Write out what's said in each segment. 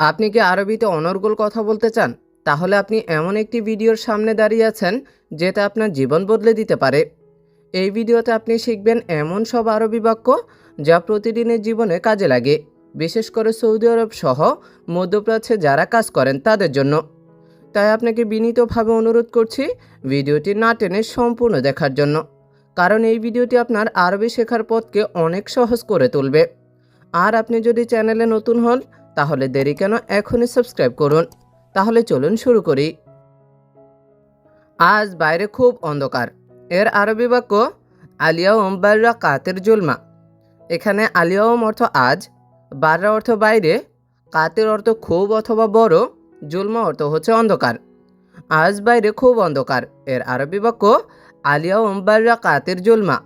আপনি কি আরবিতে অনর্গল কথা বলতে চান? তাহলে আপনি এমন একটি ভিডিওর সামনে দাঁড়িয়ে আছেন, যেটা আপনার জীবন বদলে দিতে পারে। এই ভিডিওতে আপনি শিখবেন এমন সব আরবি বাক্য, যা প্রতিদিনের জীবনে কাজে লাগে। বিশেষ করে সৌদি আরব সহ মধ্যপ্রাচ্যে যারা কাজ করেন তাদের জন্য। তাই আপনাকে বিনীতভাবে অনুরোধ করছি ভিডিওটি না টেনে সম্পূর্ণ দেখার জন্য। কারণ এই ভিডিওটি আপনার আরবি শেখার পথকে অনেক সহজ করে তুলবে। আর আপনি যদি চ্যানেলে নতুন হন তাহলে দেরি কেন এখনই সাবস্ক্রাইব করুন। তাহলে চলুন শুরু করি। আজ বাইরে খুব অন্ধকার। এর আরবি বাক্য, আলিয়াউম বাররা কাতের জুলমা। এখানে আলিয়াউম অর্থ আজ, বাররা অর্থ বাইরে, কাতের অর্থ খুব অথবা বড়, জুলমা অর্থ হচ্ছে অন্ধকার। আজ বাইরে খুব অন্ধকার। এর আরবি বাক্য, আলিয়াউম বাররা কাতের জুলমা।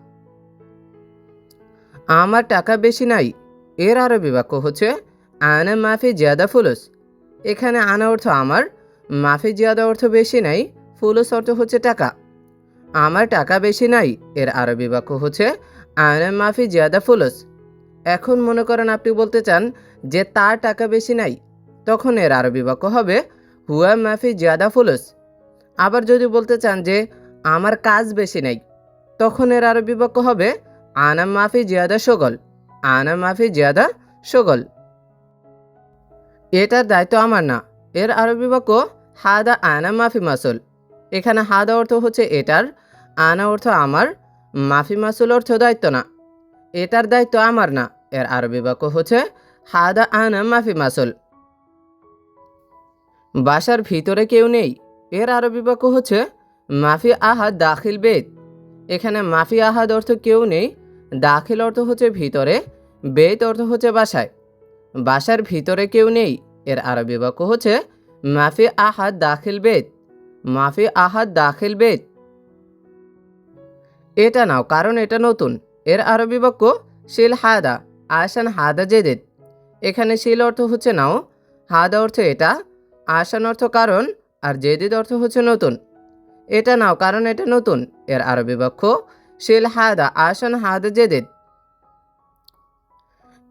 আমার টাকা বেশি নাই। এর আরবি বাক্য হচ্ছে আনা মাফি জিয়াদা ফুলুস। এখানে আনা অর্থ আমার, মাফি জিয়াদা অর্থ বেশি নাই, ফুলুস অর্থ হচ্ছে টাকা। আমার টাকা বেশি নাই, এর আরবি বাক্য হচ্ছে আনা মাফি জিয়াদা ফুলুস। এখন মনে করেন আপনি বলতে চান যে তার টাকা বেশি নাই, তখন এর আরবি বাক্য হবে হুয়া মাফি জিয়াদা ফুলুস। আবার যদি বলতে চান যে আমার কাজ বেশি নাই, তখন এর আরবি বাক্য হবে আনা মাফি জিয়াদা সগল, আনা মাফি জিয়াদা সগল। এটার দায়িত্ব আমার না। এর আরবি বাক্য হাদা আনা মাফি মাসুল। এখানে হাদা অর্থ হচ্ছে এটার, আনা অর্থ আমার, মাফি মাসুল অর্থ দায়িত্ব না। এটার দায়িত্ব আমার না। এর আরবি বাক্য হচ্ছে হাদা আনা মাফি মাসুল। বাসার ভিতরে কেউ নেই। এর আরবি বাক্য হচ্ছে মাফি আহাদ দাখিল বেদ। এখানে মাফি আহাদ অর্থ কেউ নেই। দাখিল অর্থ হচ্ছে ভিতরে, বেদ অর্থ হচ্ছে বাসায়। বাসার ভিতরে কেউ নেই। এর আরবি বাক্য হচ্ছে, মাফি আহাদ দাখিল বেদ মাফি আহাদ দাখিল বেদ এটা নাও, কারণ এটা নতুন। এর আরবি বাক্য, শিল হাদা আসান হাদা জেদেদ। এখানে শিল অর্থ হচ্ছে নাও, হাদা অর্থ এটা আসান অর্থ কারণ, আর জেদিদ অর্থ হচ্ছে নতুন। এটা নাও, কারণ এটা নতুন। এর আরবি বাক্য, শিল হাদা আসান হাদা জেদেদ।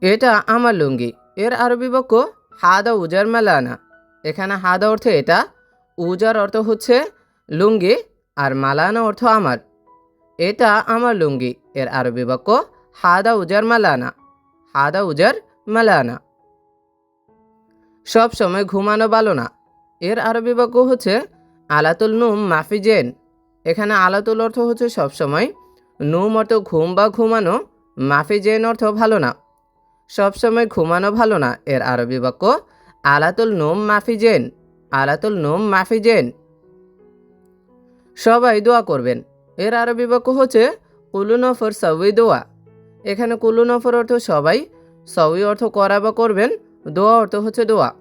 এটা আমার লুঙ্গি। এর আরবি বাক্য হাদা উজার মালানা। এখানে হাদা অর্থ এটা, উজার অর্থ হচ্ছে লুঙ্গি আর মালানা অর্থ আমার। এটা আমার লুঙ্গি, এর আরবি বাক্য হাদা উজার মালানা, হাদা উজার মালানা। সব সময় ঘুমানো ভালো না। এর আরবি বাক্য হচ্ছে আলাতুল নুম মাফি জেন। এখানে আলাতুল অর্থ হচ্ছে সবসময় নুম অর্থ ঘুম বা ঘুমানো, মাফি জেন অর্থ ভালো না। সবসময় ঘুমানো ভালো না। এর আরবি বাক্য আলাতুল নোম মাফি জেন, আলাতুল নোম মাফি জেন। সবাই দোয়া করবেন। এর আরবি বাক্য হচ্ছে, কুলু নফর সউই দোয়া। এখানে কুলু নফর অর্থ সবাই সউই অর্থ করা বা করবেন, দোয়া অর্থ হচ্ছে দোয়া।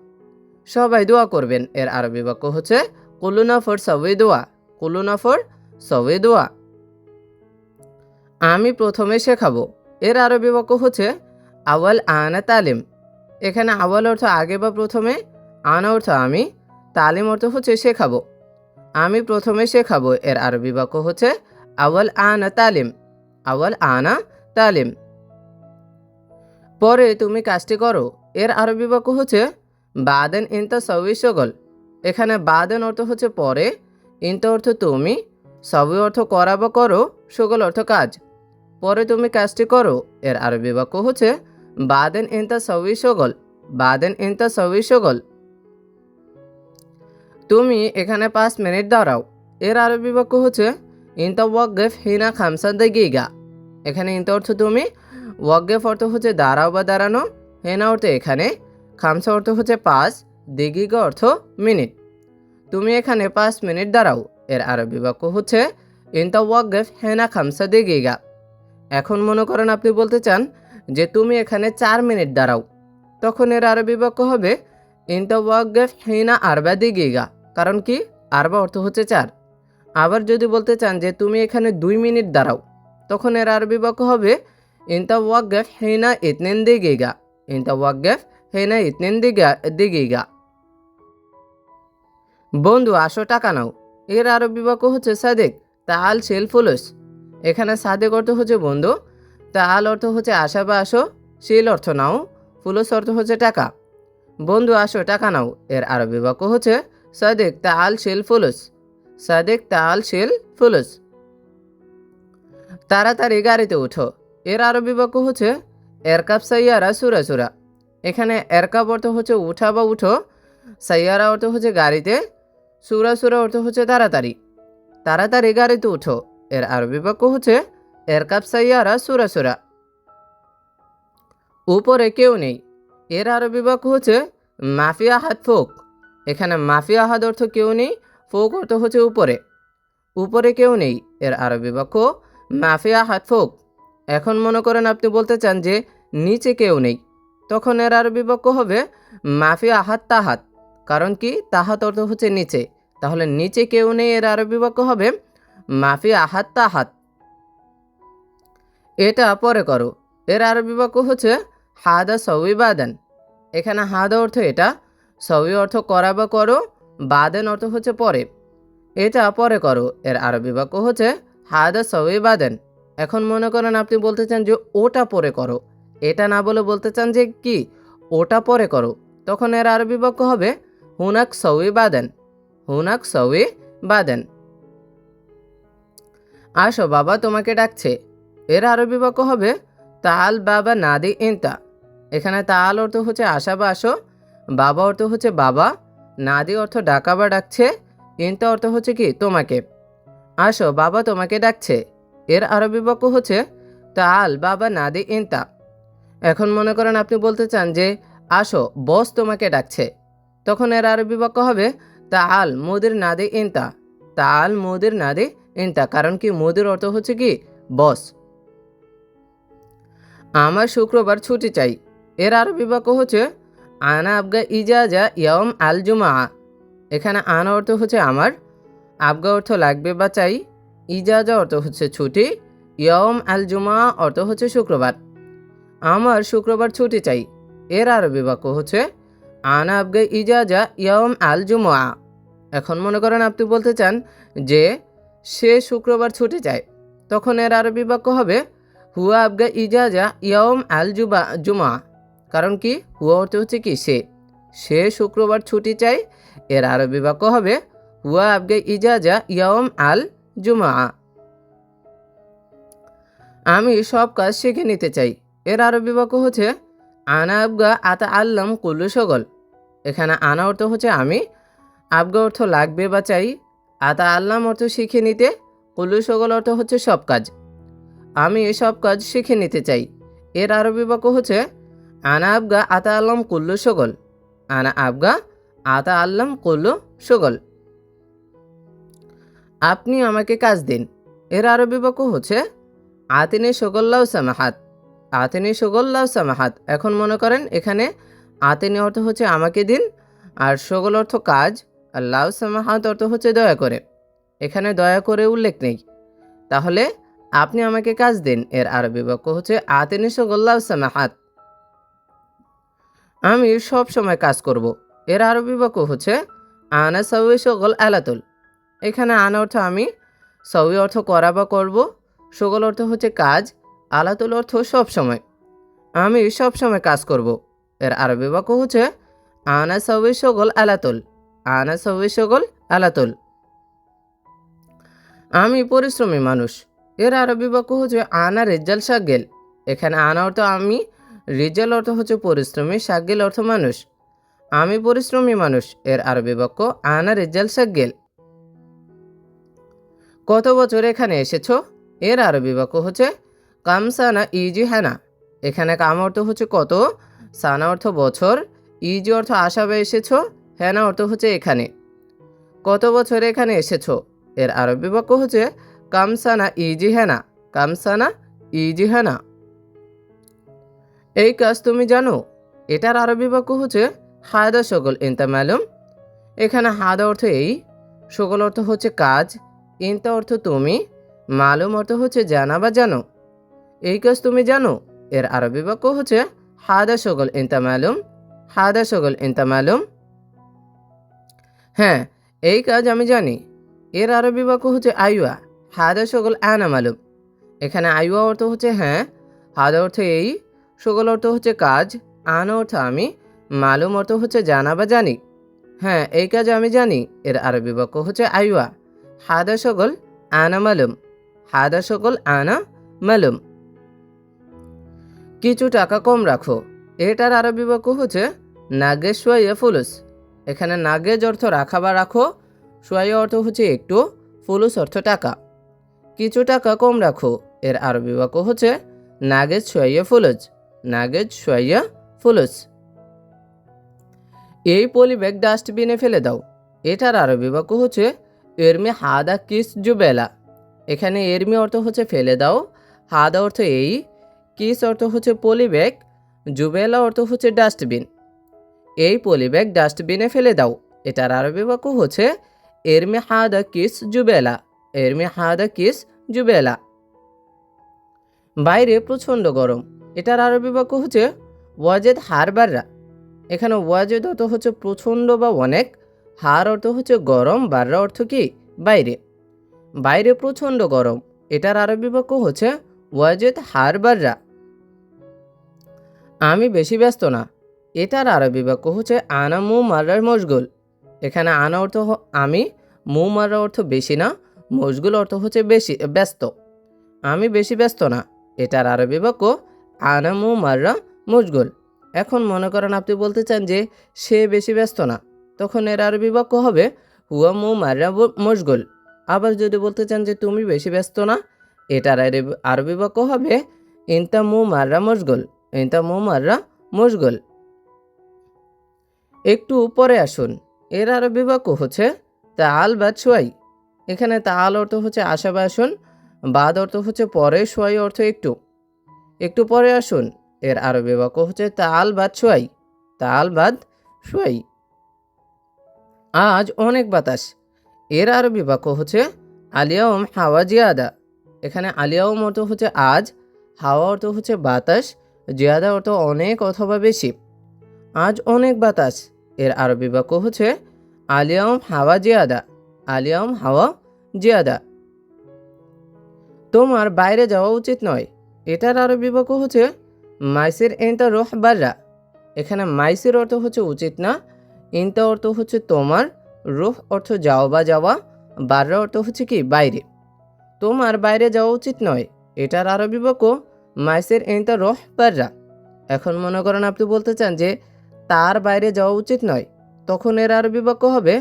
সবাই দোয়া করবেন। এর আরবি বাক্য হচ্ছে, কুলু নফর সউই দোয়া। কুলু নফর সউই দোয়া। আমি প্রথমে শেখাবো। এর আরবি বাক্য হচ্ছে আওয়াল আনা তালিম। এখানে আওয়াল অর্থ আগে বা প্রথমে, আনা অর্থ আমি, তালিম অর্থ হচ্ছে শেখাবো। আমি প্রথমে শেখাবো, এর আরবি বাক্য হচ্ছে আওয়াল আনা তালিম, আওয়াল আনা তালিম। পরে তুমি কাজটি করো, এর আরবি বাক্য হচ্ছে বাদেন ইনতা সবই সগল এখানে বাদেন অর্থ হচ্ছে পরে, ইনতা অর্থ তুমি সবই অর্থ করা বা করো সগল অর্থ কাজ। পরে তুমি কাজটি করো, এর আরবি বাক্য হচ্ছে বাদেন ইনতা সবই সগল বাদেন ইনতা সবই সগল তুমি এখানে পাঁচ মিনিট দাঁড়াও। এর আরবি বাক্য হচ্ছে ইন ইনতা ওয়াকগেফ হিনা খামসা দেগিগা এখানে ইনতা অর্থ তুমি ওয়াকগেফ অর্থ হচ্ছে দাঁড়াও বা দাঁড়ানো, হেনা অর্থ এখানে, খামসা অর্থ হচ্ছে পাঁচ দিগিগা অর্থ মিনিট। তুমি এখানে পাঁচ মিনিট দাঁড়াও। এর আরবি বাক্য হচ্ছে ইন ইনতা ওয়াকগেফ হেনা খামসা দেগিগা এখন মনে করেন আপনি বলতে চান যে তুমি এখানে চার মিনিট দাঁড়াও। তখন এর আরবি বাক্য হবে, ইনতা ওয়াকগেফ হিনা আরবা দিগিগা। কারণ কি? আরবা অর্থ হচ্ছে চার। আবার যদি বলতে চান যে তুমি এখানে দুই মিনিট দাঁড়াও, তখন এর আরবি বাক্য হবে, ইনতা ওয়াকগেফ হিনা ইতনেন দিগিগা। ইনতা ওয়াকগেফ হিনা ইতনেন দিগা, দিগিগা। বন্ধু, আসো টাকা নাও। এর আরবি বাক্য হচ্ছে সাদেক তাল শেল ফুলুস। এখানে সাদেক অর্থ হচ্ছে বন্ধু তাল অর্থ হচ্ছে আশা বা আসো শিল অর্থ নাও। ফুলুস অর্থ হচ্ছে টাকা। বন্ধু, আসো, টাকা নাও। এর আরবি বাক্য হচ্ছে, সাদেক তাল শিল ফুলুস। সাদেক তাল শিল ফুলুস। তাড়াতাড়ি গাড়িতে উঠো। এর আরবি বাক্য হচ্ছে, এরকাব সাইয়ারা সুরা সুরা। এখানে এরকাব অর্থ হচ্ছে উঠা বা উঠো। সাইয়ারা অর্থ হচ্ছে গাড়িতে। সুরা সুরা অর্থ হচ্ছে তাড়াতাড়ি। তাড়াতাড়ি গাড়িতে উঠো। এর আরবি বাক্য হচ্ছে এরকাব সাইয়ারা সুরা সুরা। উপরে কেউ নেই। এর আরবি বাক্য হচ্ছে মাফিয়া হাত ফোক। এখানে মাফিয়া হাত অর্থ কেউ নেই, ফোক অর্থ হচ্ছে উপরে। উপরে কেউ নেই, এর আরবি বাক্য মাফিয়া হাত ফোক। এখন মনে করেন আপনি বলতে চান যে নিচে কেউ নেই। তখন এর আরবি বাক্য হবে মাফিয়া হাত তাহাত। কারণ কি? তাহাত অর্থ হচ্ছে নিচে। তাহলে নিচে কেউ নেই, এর আরবি বাক্য হবে মাফিয়া হাত তাহাত। এটা পরে করো। এর আরবি বাক্য হচ্ছে হাদা সউই বাদান। এখানে হাদা অর্থ এটা সউই অর্থ করা বা করো, বাদেন অর্থ হচ্ছে পরে। এটা পরে করো। এর আরবি বাক্য হচ্ছে হাদা সউই বাদেন। এখন মনে করেন আপনি বলতে চান যে ওটা পরে করো। এটা না বলে বলতে চান যে কি? ওটা পরে করো। তখন এর আরবি বাক্য হবে হুনাক সউই বাদেন। হুনাক সউই বাদেন। আসো বাবা, তোমাকে ডাকছে। এর আরবি বাক্য হবে তাল, বাবা, নাদি, ইনতা। এখানে তাল অর্থ হচ্ছে আশা বা আসো বাবা অর্থ হচ্ছে বাবা, নাদি অর্থ ডাকা বা ডাকছে, ইনতা অর্থ হচ্ছে কি, তোমাকে। আসো, বাবা তোমাকে ডাকছে। এর আরবি বাক্য হচ্ছে তাল, বাবা, নাদি, ইনতা। এখন মনে করেন আপনি বলতে চান যে, আসো, বস তোমাকে ডাকছে। তখন এর আরবি বাক্য হবে তাল, মুদির, নাদি, ইনতা। তাল, মুদির, নাদি, ইনতা। কারণ কি, মুদির অর্থ হচ্ছে কি, বস। আমার শুক্রবার ছুটি চাই। এর আরবি বাক্য হচ্ছে আনা আবগা ইজাজা ইয়ম আল জুমা। এখানে আনা অর্থ হচ্ছে আমার, আবগা অর্থ লাগবে বা চাই, ইজাজা অর্থ হচ্ছে ছুটি ইয়ম আল জুমা অর্থ হচ্ছে শুক্রবার। আমার শুক্রবার ছুটি চাই। এর আরবি বাক্য হচ্ছে আনা আবগা ইজাজা ইয়ম আল জুমা। এখন মনে করেন আপনি বলতে চান যে সে শুক্রবার ছুটি চায়, তখন এর আরবি বাক্য হবে হুয়া আবগা ইজাজা ইয়ম আল জুবা, জুমা। কারণ কি? হুয়া অর্থ হচ্ছে কি? সে সে শুক্রবার ছুটি চাই এর আরবি বাক্য হবে হুয়া আবগা ইজাজা ইয়ম আল জুমা। আমি সব কাজ শিখে নিতে চাই। এর আরবি বাক্য হচ্ছে আনা আবগা আতা আল্লাম কুল্লু সগল এখানে আনা অর্থ হচ্ছে আমি, আবগা অর্থ লাগবে বা চাই, আতা আল্লাম অর্থ শিখে নিতে, কুল্লু সগল অর্থ হচ্ছে সব কাজ। আমি এসব কাজ শিখে নিতে চাই। এর আরবি বাক্য হচ্ছে, আনা আবগা আতা আল্লাম কুল্লু সগল। আনা আবগা আতা আল্লাম কুল্লু সগল। আপনি আমাকে কাজ দিন। এর আরবি বাক্য হচ্ছে, আতিনি সগল্লাউ সামাহাত। আতিনি সগল্লাউ সামাহাত। এখন মনে করেন এখানে আতিনি অর্থ হচ্ছে আমাকে দিন, আর সগল অর্থ কাজ, আর লাউ সামাহাত অর্থ হচ্ছে দয়া করে। এখানে দয়া করে উল্লেখ নেই। তাহলে আপনি আমাকে কাজ দিন। এর আরবি বাক্য হচ্ছে, আতিনি সগল্লাউ সামাহাত। আমি সব সময় কাজ করব। এর আরবি বাক্য হচ্ছে, আনা সৌই সগল আলাতুল। এখানে আনা অর্থ আমি সৌই অর্থ করা বা করব। সগল অর্থ হচ্ছে কাজ, আলাতুল অর্থ সব সময়। আমি সব সময় কাজ করব। এর আরবি বাক্য হচ্ছে, আনা সৌই সগল আলাতুল। আনা সৌই সগল আলাতুল। আমি পরিশ্রমী মানুষ। এর আরবি বাক্য হচ্ছে আনা রেজাল সাগেল এখানে আনা অর্থ আমি, রিজাল অর্থ হচ্ছে পরিশ্রমী সাগেল অর্থ মানুষ। আমি পরিশ্রমী মানুষ, এর আরবি বাক্য আনা রেজাল সাগেল কত বছর এখানে এসেছ? এর আরবি বাক্য হচ্ছে কামসানা ইজি হ্যানা এখানে কাম অর্থ হচ্ছে কত? সানা অর্থ বছর। ইজি অর্থ আশা বা এসেছ হ্যানা অর্থ হচ্ছে এখানে। কত বছর এখানে এসেছ? এর আরবি বাক্য হচ্ছে কামসানা ইজি হ্যানা কামসানা ইজি হ্যানা এই কাজ তুমি জানো? এটার আরবি বাক্য হচ্ছে হায়দা সকল ইনতা মালুম। এখানে হাদা অর্থ এই, সকল অর্থ হচ্ছে কাজ, ইনতা অর্থ তুমি, মালুম অর্থ হচ্ছে জানা বা জানো। এই কাজ তুমি জানো? এর আরবি বাক্য হচ্ছে হাদা সকল ইনতা মালুম হাদা সকল ইনতা মালুম। হ্যাঁ এই কাজ আমি জানি। এর আরবি বাক্য হচ্ছে আইয়া হাদা সকল মালুম। এখানে আইয়া অর্থ হচ্ছে হ্যাঁ হাদা অর্থ এই সকল অর্থ হচ্ছে কাজ, আন অর্থ আমি, মালুম অর্থ হচ্ছে জানা বা জানি। হ্যাঁ এই কাজ আমি জানি, এর আরবি বাক্য হচ্ছে আইওয়া হাদা সকল আনা মালুম হাদা সকল আনা মালুম। কিছু টাকা কম রাখো, এটার আরবি বাক্য হচ্ছে নাগে সোয়া ফুলুস। এখানে নাগেজ অর্থ রাখা বা রাখো সোয়া অর্থ হচ্ছে একটু, ফুলুস অর্থ টাকা। কিছু টাকা কম রাখো। এর আরবি বাক্য হচ্ছে, নাগেজ সোয়া ফুলুজ, নাগেজ সোয়া ফুলুস এই পলিব্যাগ ডাস্টবিনে ফেলে দাও। এটার আরবি বাক্য হচ্ছে, এরমি হাদা কিস জুবেলা এখানে এরমি অর্থ হচ্ছে, ফেলে দাও। হাদা অর্থ এই, কিস অর্থ হচ্ছে, পলিব্যাগ। জুবেলা অর্থ হচ্ছে, ডাস্টবিন। এই পলিব্যাগ ডাস্টবিনে ফেলে দাও। এটার আরবি বাক্য হচ্ছে, এরমি হাদা কিস জুবেলা এরমি হাদা কিস জুবেলা। বাইরে প্রচণ্ড গরম। এটার আরবি বাক্য হচ্ছে ওয়াজেদ হারবাররা এখানে ওয়াজেদ অর্থ হচ্ছে প্রচণ্ড বা অনেক। হার অর্থ হচ্ছে গরম, বাররা অর্থ কি? বাইরে। বাইরে প্রচণ্ড গরম। এটার আরবি বাক্য হচ্ছে ওয়াজেদ হারবাররা আমি বেশি ব্যস্ত না। এটার আরবি বাক্য হচ্ছে আনা মু মারার মশগুল। এখানে আনা অর্থ আমি, মু মারার অর্থ বেশি না। মশগুল অর্থ হচ্ছে বেশি, ব্যস্ত। আমি বেশি ব্যস্ত না, এটার আরবি বাক্য আনা মু মাররা মশগুল এখন মনে করেন আপনি বলতে চান যে সে বেশি ব্যস্ত না, তখন এর আরবি বাক্য হবে, হুয়া মু মাররা মশগুল আবার যদি বলতে চান যে তুমি বেশি ব্যস্ত না, এটার আরবি- আরবি বাক্য হবে, ইনতা মু মাররা মশগুল ইনতা মু মাররা মশগুল একটু পরে আসুন, এর আরবি বাক্য হচ্ছে তাল বা ছোয়াই এখানে তাল অর্থ হচ্ছে আশা বা আসুন বাদ অর্থ হচ্ছে পরে সোয়াই অর্থ একটু। একটু পরে আসুন, এর আরবি বাক্য হচ্ছে তাল বাদ ছোয়াই তাল বাদ সোয়াই আজ অনেক বাতাস, এর আরবি বাক্য হচ্ছে আলিয়াউম হাওয়া জিয়াদা, এখানে আলিয়াউম অর্থ হচ্ছে আজ, হাওয়া অর্থ হচ্ছে বাতাস, জিয়াদা অর্থ অনেক অথবা বেশি। আজ অনেক বাতাস, এর আরবি বাক্য হচ্ছে আলিয়াউম হাওয়া জিয়াদা আলিয়াউম হাওয়া, জিয়াদা। তোমার বাইরে যাওয়া উচিত নয়। এটার আরবি বাক্য হচ্ছে মাইসির ইনতা রোহ বাররা। এখানে মাইসির অর্থ হচ্ছে উচিত না ইনতা অর্থ হচ্ছে তোমার, রোহ অর্থ যাওয়া বা যাওয়া, বাররা অর্থ হচ্ছে কি, বাইরে। তোমার বাইরে যাওয়া উচিত নয়। এটার আরবি বাক্য মাইসির ইনতা রোহ বাররা। এখন মনে করেন আপনি বলতে চান যে তার বাইরে যাওয়া উচিত নয়, তখন এর আরবি বাক্য হবে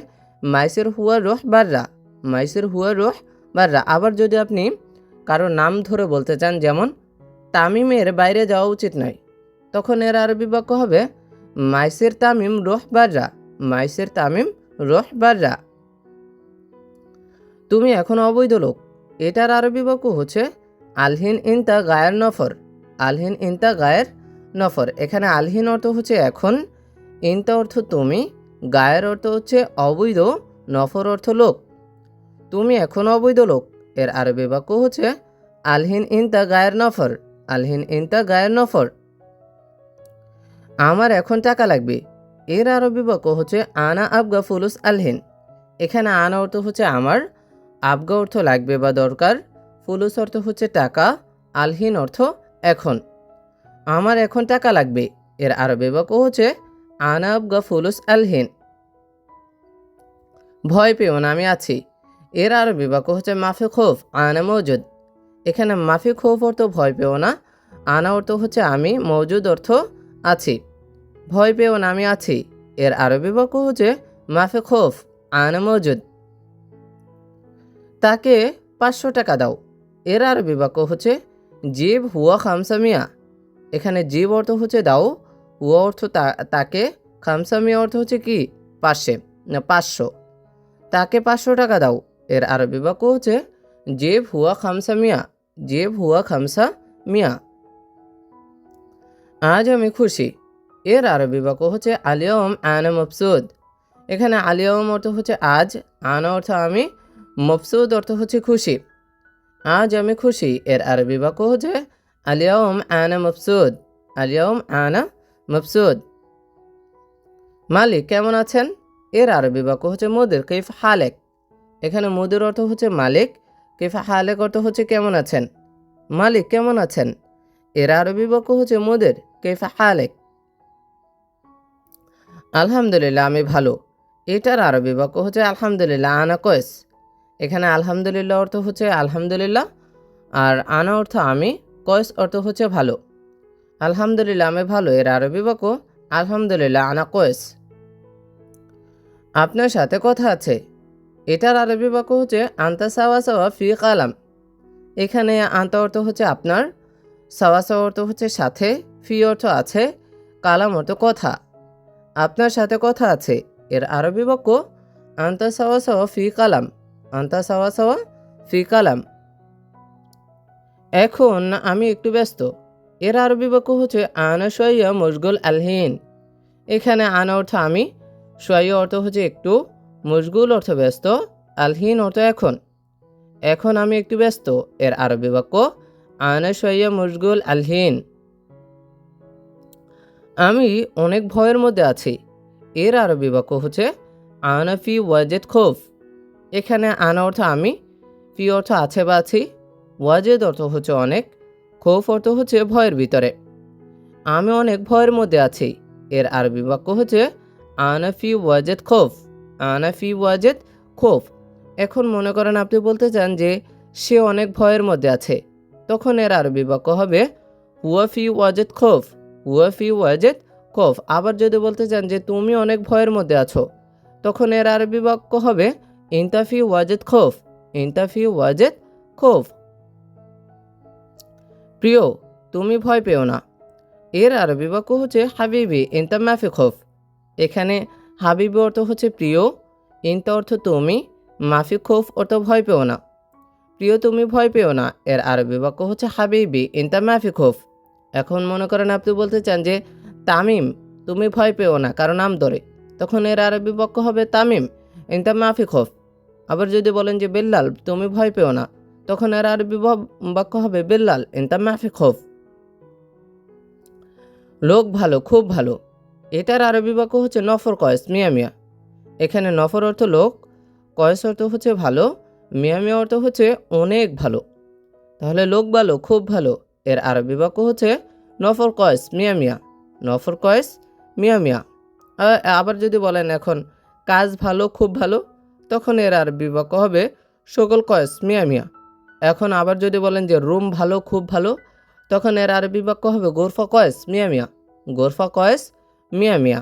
মাইসের হুয়া রোহ বাররা, মাইসের হুয়া রোহ বাররা। আবার যদি আপনি কারও নাম ধরে বলতে চান, যেমন, তামিমের বাইরে যাওয়া উচিত নয়, তখন এর আরবি বাক্য হবে, মাইসের তামিম রোহ বাররা, মাইসের তামিম রোহ বাররা। তুমি এখন অবৈধ লোক। এটার আরবি বাক্য হচ্ছে, আলহিন ইনতা গায়ের নফর, আলহিন ইনতা গায়ের নফর। এখানে আলহিন অর্থ হচ্ছে এখন, ইনতা অর্থ তুমি গায়ের অর্থ হচ্ছে অবৈধ, নফর অর্থ লোক। তুমি এখন অবৈধ লোক। এর আরবি বাক্য হচ্ছে, আলহিন ইনতা গায়ের নফর, আলহিন ইনতা গায়ের নফর। আমার এখন টাকা লাগবে। এর আরবি বাক্য হচ্ছে, আনা আবগা ফুলুস আলহিন। এখানে আনা অর্থ হচ্ছে আমার, আবগা অর্থ লাগবে বা দরকার, ফুলুস অর্থ হচ্ছে টাকা, আলহিন অর্থ এখন। আমার এখন টাকা লাগবে। এর আরবি বাক্য হচ্ছে আনা আবগা ফুলুস আলহিন। ভয় পেও না, আমি আছি। এর আরবি বাক্য হচ্ছে মাফি খোফ আনা মৌজুদ এখানে মাফি খোফ অর্থ ভয় পেও না, আনা অর্থ হচ্ছে আমি মৌজুদ অর্থ আছি। ভয় পেও না, আমি আছি। এর আরবি বাক্য হচ্ছে মাফে খোফ আনা মৌজুদ তাকে পাঁচশো টাকা দাও। এর আরবি বাক্য হচ্ছে জীব হুয়া খামসা মিয়া। এখানে জীব অর্থ হচ্ছে দাও হুয়া অর্থ তাকে খামসা মিয়া অর্থ হচ্ছে কি? পাশে না, পাঁচশো। তাকে পাঁচশো টাকা দাও। এর আরবি বাক্য হচ্ছে জেব হুয়া খামসা মিয়া জেব হুয়া খামসা মিয়া। আজ আমি খুশি। এর আরবি বাক্য হচ্ছে আলিয়ম আনা মফসুদ। এখানে আলিয়ম অর্থ হচ্ছে, আজ। আনা অর্থ, আমি। মফসুদ অর্থ হচ্ছে, খুশি। আজ আমি খুশি। এর আরবি বাক্য হচ্ছে আলিয়ম আনা মফসুদ। আলিয়ম আনা মফসুদ। মালিক, কেমন আছেন? এর আরবি বাক্য হচ্ছে মুদির, কৈফ হালেক। এখানে মুদির অর্থ হচ্ছে মালিক, কৈফ হালেক অর্থ হচ্ছে কেমন আছেন? মালিক, কেমন আছেন? এর আরবি বাক্য হচ্ছে মুদির, কৈফ হালেক। আলহামদুলিল্লাহ, আমি ভালো। এটার আরবি বাক্য হচ্ছে আলহামদুলিল্লাহ, আনা কয়েস এখানে আলহামদুলিল্লাহ অর্থ হচ্ছে আলহামদুলিল্লাহ, আর আনা অর্থ আমি কয়েস অর্থ হচ্ছে ভালো। আলহামদুলিল্লাহ, আমি ভালো। এর আরবি বাক্য, আলহামদুলিল্লাহ, আনা কয়েস। আপনার সাথে কথা আছে। এটার আরবি বাক্য হচ্ছে, আন্তা সাওয়া সাওয়া ফি কালাম। এখানে আন্তা অর্থ হচ্ছে আপনার, সাওয়া সাওয়া অর্থ হচ্ছে সাথে, ফি অর্থ আছে, কালাম অর্থ কথা। আপনার সাথে কথা আছে। এর আরবি বাক্য, আন্তা সাওয়া সাওয়া ফি কালাম। আন্তা সাওয়া সাওয়া ফি কালাম। এখন আমি একটু ব্যস্ত। এর আরবি বাক্য হচ্ছে, আনা সইয়া মশগুল আলহীন। এখানে আনা অর্থ আমি সইয়া অর্থ হচ্ছে একটু, মশগুল অর্থ ব্যস্ত, আলহীন অর্থ এখন। এখন আমি একটু ব্যস্ত, এর আরবি বাক্য, আনা সইয়া মশগুল আলহীন। আমি অনেক ভয়ের মধ্যে আছি, এর আরবি বাক্য হচ্ছে আনাফি ওয়াজেদ খোফ। এখানে আনা অর্থ আমি, ফি অর্থ আছে বা আছি, ওয়াজেদ অর্থ হচ্ছে অনেক খোফ অর্থ হচ্ছে ভয়ের ভিতরে। আমি অনেক ভয়ের মধ্যে আছি। এর আরবি বাক্য হচ্ছে আনাফি ওয়াজেদ খোফ। আনাফি ওয়াজেদ খোফ। এখন মনে করেন আপনি বলতে চান যে, সে অনেক ভয়ের মধ্যে আছে। তখন এর আরবি বাক্য হবে হুয়াফি ওয়াজেদ খোফ। হুয়াফি ওয়াজেদ খোফ। আবার যদি বলতে চান যে, তুমি অনেক ভয়ের মধ্যে আছো। তখন এর আরবি বাক্য হবে ইনতাফি ওয়াজেদ খোফ। ইনতাফি ওয়াজেদ খোফ। প্রিয়, তুমি ভয় পেও না। এর আরবি বাক্য হচ্ছে হাবিবি, ইনতা মাফি খোফ। এখানে হাবিবি অর্থ হচ্ছে প্রিয়, ইনতা অর্থ তুমি, মাফি খোফ অর্থ ভয় পেও না। প্রিয়, তুমি ভয় পেও না। এর আরবি বাক্য হচ্ছে হাবিবি, ইনতা মাফি খোফ। এখন মনে করেন আপনি বলতে চান যে, তামিম, তুমি ভয় পেও না কারণ নাম ধরে। তখন এর আরবি বাক্য হবে তামিম, ইনতা মাফি খোফ। আবার যদি বলেন যে, বেল্লাল, তুমি ভয় পেও না। তখন এর আরবি বাক্য হবে, বেল্লাল ইনতা মাফি খোফ। লোক ভালো, খুব ভালো। এটার আরবি বাক্য হচ্ছে নফর কয়েস, মিয়া মিয়া। এখানে নফর অর্থ লোক, কয়েস অর্থ হচ্ছে ভালো, মিয়া মিয়া অর্থ হচ্ছে অনেক ভালো। তাহলে লোক ভালো, খুব ভালো, এর আরবি বাক্য হচ্ছে নফর কয়েস, মিয়া মিয়া। নফর কয়েস, মিয়া মিয়া। আবার যদি বলেন এখন, কাজ ভালো, খুব ভালো, তখন এর আরবি বাক্য হবে, সকল কয়েস, মিয়া মিয়া। এখন আবার যদি বলেন যে রুম ভালো, খুব ভালো, তখন এর আরবি বাক্য হবে? গোরফা কয়েস, মিয়া মিয়া। গোরফা কয়েস, মিয়া মিয়া।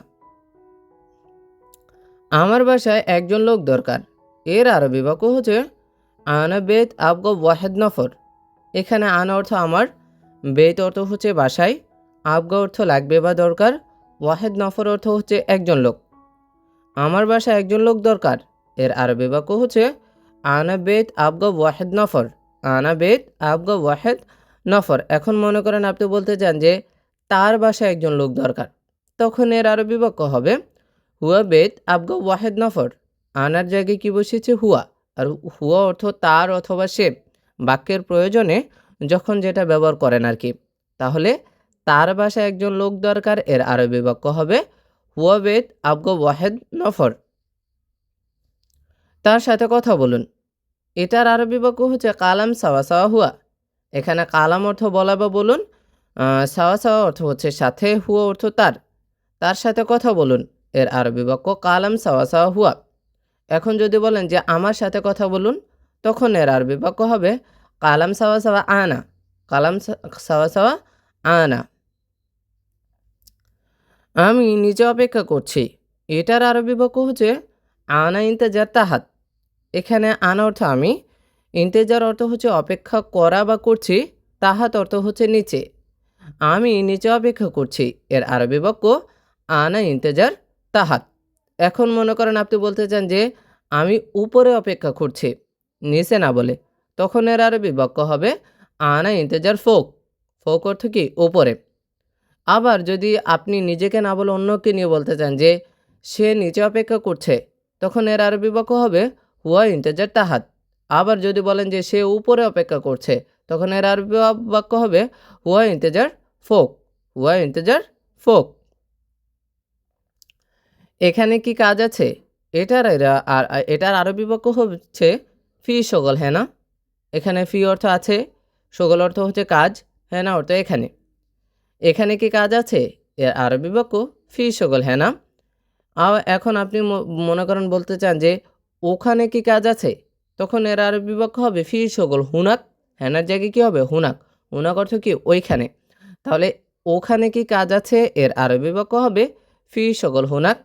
আমার বাসায় একজন লোক দরকার। এর আরবি বাক্য হচ্ছে আনা বেত আবগ ওয়াহেদ নফর। এখানে আনা অর্থ আমার, বেত অর্থ হচ্ছে বাসায়, আবগা অর্থ লাগবে বা দরকার, ওয়াহেদ নফর অর্থ হচ্ছে একজন লোক। আমার বাসায় একজন লোক দরকার। এর আরবি বাক্য হচ্ছে আনা বেত আবগা ওয়াহেদ নফর। আনা বেত আবগা ওয়াহেদ নফর। এখন মনে করেন আপনি বলতে চান যে তার বাসায় একজন লোক দরকার। তখন এর আরও বাক্য হবে, হুয়া বেদ আবগা ওয়াহেদ নফর। আনার জায়গায় কি বসেছে হুয়া। আর হুয়া অর্থ তার অথবা সে বাক্যের প্রয়োজনে যখন যেটা ব্যবহার করেন আর কি। তাহলে তার বাসায় একজন লোক দরকার, এর আরবি বাক্য হবে, হুয়া বেদ আবগা ওয়াহেদ নফর। তার সাথে কথা বলুন। এটার আরবি বাক্য হচ্ছে কালাম সাওয়া সাওয়া হুয়া। এখানে কালাম অর্থ বলা বা বলুন সাওয়া সাওয়া অর্থ হচ্ছে সাথে, হুয়া অর্থ তার। তার সাথে কথা বলুন, এর আরবি বাক্য কালাম সাওয়া সাওয়া হুয়া। এখন যদি বলেন যে আমার সাথে কথা বলুন, তখন এর আরবি বাক্য হবে কালাম সাওয়া সাওয়া আনা, কালাম সাওয়া সাওয়া আনা। আমি নিজে অপেক্ষা করছি, এটার আরবি বাক্য হচ্ছে আনা ইন্তেজার তাহাত। এখানে আনা অর্থ আমি, ইন্তেজার অর্থ হচ্ছে অপেক্ষা করা বা করছি, তাহাত অর্থ হচ্ছে নিচে। আমি নিচে অপেক্ষা করছি, এর আরবি বাক্য আনা, ইন্তেজার, তাহাত। এখন মনে করেন আপনি বলতে চান যে আমি উপরে অপেক্ষা করছি, নিচে না বলে। তখন এর আরবি বাক্য হবে আনা, ইন্তেজার, ফোক। ফোক অর্থ কি? উপরে। আবার যদি আপনি নিজেকে না বলে অন্যকে নিয়ে বলতে চান যে সে নিচে অপেক্ষা করছে, তখন এর আরবি বাক্য হবে হুয়া ইন্তেজার তাহাত। আবার যদি বলেন যে সে উপরে অপেক্ষা করছে, তখন এর আরবি বাক্য হবে হুয়া ইন্তেজার ফোক। হুয়া ইন্তেজার ফোক। এখানে কি কাজ আছে? এটার আর, এটার আরবি বাক্য হচ্ছে ফি সগল হ্যাঁ না? এখানে ফি অর্থ আছে, সগল অর্থ হচ্ছে কাজ হ্যাঁ না? অর্থ এখানে। এখানে কি কাজ আছে? এর আরবি বাক্য ফি সগল হ্যাঁ না? আর এখন আপনি মনে করেন বলতে চান যে ওখানে কি কাজ আছে? তখন এর আরবি বাক্য হবে ফি সকল হুনাক। হ্যানার জায়গায় কি হবে? হুনাক। হুনাক অর্থ কি? ওইখানে। তাহলে ওখানে কি কাজ আছে? এর আরবি বাক্য হবে ফি সকল হুনাক।